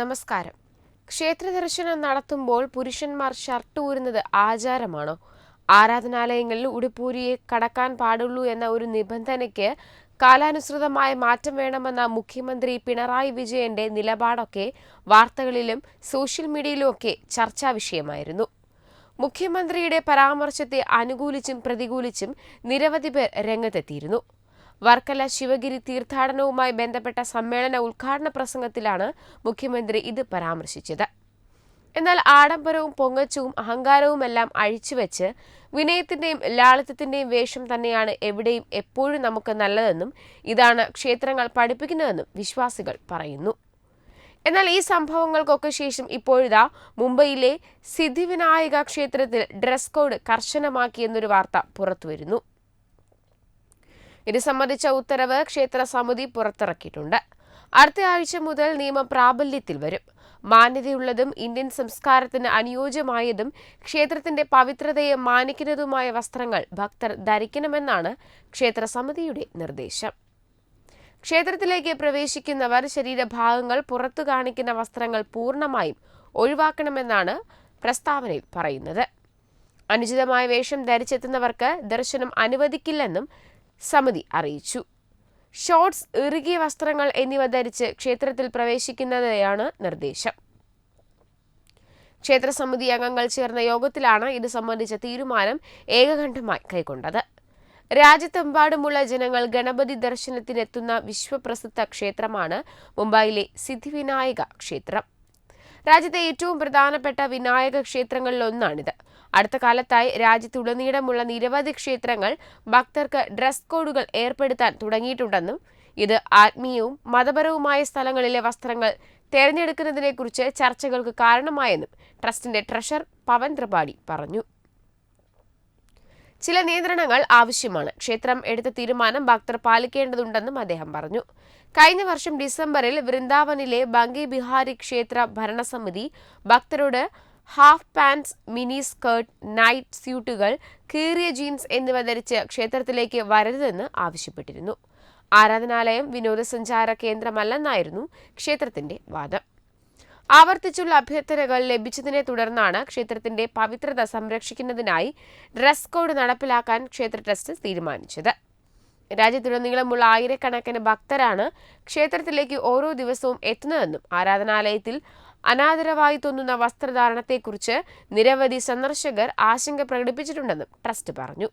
നമസ്കാരം. ക്ഷേത്ര ദർശനം നടത്തുമ്പോൾ പുരുഷന്മാർ ഷർട്ട് ഊരുന്നത് ആചാരമാണോ? ആരാധനാലയങ്ങളിൽ ഉടുപ്പൂരിയെ കടക്കാൻ പാടുള്ളൂ എന്ന ഒരു നിബന്ധനയ്ക്ക് കാലാനുസൃതമായ മാറ്റം വേണമെന്ന മുഖ്യമന്ത്രി പിണറായി വിജയന്റെ നിലപാടൊക്കെ വാർത്തകളിലും സോഷ്യൽ മീഡിയയിലുമൊക്കെ ചർച്ചാ വിഷയമായിരുന്നു. മുഖ്യമന്ത്രിയുടെ പരാമർശത്തെ അനുകൂലിച്ചും പ്രതികൂലിച്ചും നിരവധി പേർ രംഗത്തെത്തിയിരുന്നു. വർക്കല ശിവഗിരി തീർത്ഥാടനവുമായി ബന്ധപ്പെട്ട സമ്മേളന ഉദ്ഘാടന പ്രസംഗത്തിലാണ് മുഖ്യമന്ത്രി ഇത് പരാമർശിച്ചത്. എന്നാൽ ആഡംബരവും പൊങ്ങച്ചവും അഹങ്കാരവുമെല്ലാം അഴിച്ചുവെച്ച് വിനയത്തിന്റെയും ലാളിത്യത്തിന്റെയും വേഷം തന്നെയാണ് എവിടെയും എപ്പോഴും നമുക്ക് നല്ലതെന്നും ഇതാണ് ക്ഷേത്രങ്ങൾ പഠിപ്പിക്കുന്നതെന്നും വിശ്വാസികൾ പറയുന്നു. എന്നാൽ ഈ സംഭവങ്ങൾക്കൊക്കെ ശേഷം ഇപ്പോഴിതാ മുംബൈയിലെ സിദ്ധിവിനായക ക്ഷേത്രത്തിൽ ഡ്രസ് കോഡ് കർശനമാക്കിയെന്നൊരു വാർത്ത പുറത്തുവരുന്നു. ഇത് സംബന്ധിച്ച ഉത്തരവ് ക്ഷേത്ര സമിതി പുറത്തിറക്കിയിട്ടുണ്ട്. അടുത്ത ആഴ്ച മുതൽ നിയമം പ്രാബല്യത്തിൽ വരും. മാന്യതയുള്ളതും ഇന്ത്യൻ സംസ്കാരത്തിന് അനുയോജ്യമായതും ക്ഷേത്രത്തിന്റെ പവിത്രതയെ മാനിക്കുന്നതുമായ വസ്ത്രങ്ങൾ ഭക്തർ ധരിക്കണമെന്നാണ് ക്ഷേത്ര സമിതിയുടെ നിർദ്ദേശം. ക്ഷേത്രത്തിലേക്ക് പ്രവേശിക്കുന്നവർ ശരീരഭാഗങ്ങൾ പുറത്തു കാണിക്കുന്ന വസ്ത്രങ്ങൾ പൂർണമായും ഒഴിവാക്കണമെന്നാണ് പ്രസ്താവനയിൽ പറയുന്നത്. അനുചിതമായ വേഷം ധരിച്ചെത്തുന്നവർക്ക് ദർശനം അനുവദിക്കില്ലെന്നും സമിതി അറിയിച്ചു. ഷോർട്സ് ഇറുകിയ വസ്ത്രങ്ങൾ എന്നിവ ധരിച്ച് ക്ഷേത്രത്തിൽ പ്രവേശിക്കുന്നതാണ് നിർദ്ദേശം. ക്ഷേത്ര സമിതി അംഗങ്ങൾ ചേർന്ന യോഗത്തിലാണ് ഇത് സംബന്ധിച്ച തീരുമാനം ഏകകണ്ഠമായി കൈക്കൊണ്ടത്. രാജ്യത്തെമ്പാടുമുള്ള ജനങ്ങൾ ഗണപതി ദർശനത്തിനെത്തുന്ന വിശ്വപ്രസിദ്ധ ക്ഷേത്രമാണ് മുംബൈയിലെ സിദ്ധിവിനായക ക്ഷേത്രം. രാജ്യത്തെ ഏറ്റവും പ്രധാനപ്പെട്ട വിനായക ക്ഷേത്രങ്ങളിലൊന്നാണിത്. അടുത്ത കാലത്തായി രാജ്യത്തുടനീളമുള്ള നിരവധി ക്ഷേത്രങ്ങൾ ഭക്തർക്ക് ഡ്രസ് കോഡുകൾ ഏർപ്പെടുത്താൻ തുടങ്ങിയിട്ടുണ്ടെന്നും ഇത് ആത്മീയവും മതപരവുമായ സ്ഥലങ്ങളിലെ വസ്ത്രങ്ങൾ തെരഞ്ഞെടുക്കുന്നതിനെക്കുറിച്ച് ചർച്ചകൾക്ക് കാരണമായെന്നും ട്രസ്റ്റിന്റെ ട്രഷർ പവൻ ത്രിപാഠി പറഞ്ഞു. ചില നിയന്ത്രണങ്ങൾ ആവശ്യമാണ്. ക്ഷേത്രം എടുത്ത തീരുമാനം ഭക്തർ പാലിക്കേണ്ടതുണ്ടെന്നും അദ്ദേഹം പറഞ്ഞു. കഴിഞ്ഞ വർഷം ഡിസംബറിൽ വൃന്ദാവനിലെ ബംഗി ബിഹാരി ക്ഷേത്ര ഭരണസമിതി ഭക്തരോട് half pants mini skirt night സ്യൂട്ടുകൾ കീറിയ ജീൻസ് എന്നിവ ധരിച്ച് ക്ഷേത്രത്തിലേക്ക് വരരുതെന്ന് ആവശ്യപ്പെട്ടിരുന്നു. ആരാധനാലയം വിനോദസഞ്ചാര കേന്ദ്രമല്ലെന്നായിരുന്നു ക്ഷേത്രത്തിന്റെ വാദം. ആവർത്തിച്ചുള്ള അഭ്യർത്ഥനകൾ ലഭിച്ചതിനെ തുടർന്നാണ് ക്ഷേത്രത്തിന്റെ പവിത്രത സംരക്ഷിക്കുന്നതിനായി ഡ്രസ് കോഡ് നടപ്പിലാക്കാൻ ക്ഷേത്ര ട്രസ്റ്റ് തീരുമാനിച്ചത്. രാജ്യത്തുടനീളമുള്ള ആയിരക്കണക്കിന് ഭക്തരാണ് ക്ഷേത്രത്തിലേക്ക് ഓരോ ദിവസവും എത്തുന്നതെന്നും ആരാധനാലയത്തിൽ അനാദരവായി തോന്നുന്ന വസ്ത്രധാരണത്തെക്കുറിച്ച് നിരവധി സന്ദർശകർ ആശങ്ക പ്രകടിപ്പിച്ചിട്ടുണ്ടെന്നും ട്രസ്റ്റ് പറഞ്ഞു.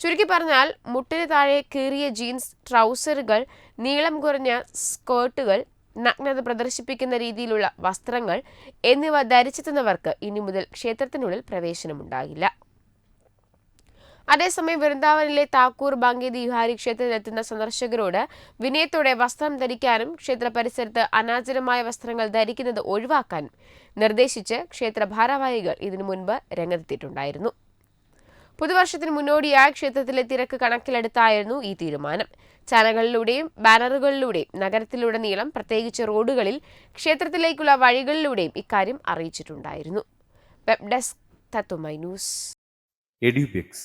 ചുരുക്കി പറഞ്ഞാൽ മുട്ടിന് താഴെ കീറിയ ജീൻസ് ട്രൗസറുകൾ നീളം കുറഞ്ഞ സ്കേർട്ടുകൾ നഗ്നത പ്രദർശിപ്പിക്കുന്ന രീതിയിലുള്ള വസ്ത്രങ്ങൾ എന്നിവ ധരിച്ചെത്തുന്നവർക്ക് ഇനി മുതൽ ക്ഷേത്രത്തിനുള്ളിൽ പ്രവേശനമുണ്ടാകില്ല. അതേസമയം വൃന്ദാവനിലെ താക്കൂർ ബാങ്കി ദിഹാരി ക്ഷേത്രത്തിലെത്തുന്ന സന്ദർശകരോട് വിനയത്തോടെ വസ്ത്രം ധരിക്കാനും ക്ഷേത്ര പരിസരത്ത് അനാചരമായ വസ്ത്രങ്ങൾ ധരിക്കുന്നത് ഒഴിവാക്കാനും നിർദ്ദേശിച്ച് ക്ഷേത്ര ഭാരവാഹികൾ ഇതിനു മുൻപ് രംഗത്തെത്തിയിട്ടുണ്ടായിരുന്നു. പുതുവർഷത്തിന് മുന്നോടിയായി ക്ഷേത്രത്തിലെ തിരക്ക് കണക്കിലെടുത്തായിരുന്നു ഈ തീരുമാനം. ചാനകളിലൂടെയും ബാനറുകളിലൂടെയും നഗരത്തിലുടനീളം പ്രത്യേകിച്ച് റോഡുകളിൽ ക്ഷേത്രത്തിലേക്കുള്ള വഴികളിലൂടെയും ഇക്കാര്യം അറിയിച്ചിട്ടുണ്ടായിരുന്നു. Web desk Tatvamayi news. Edubix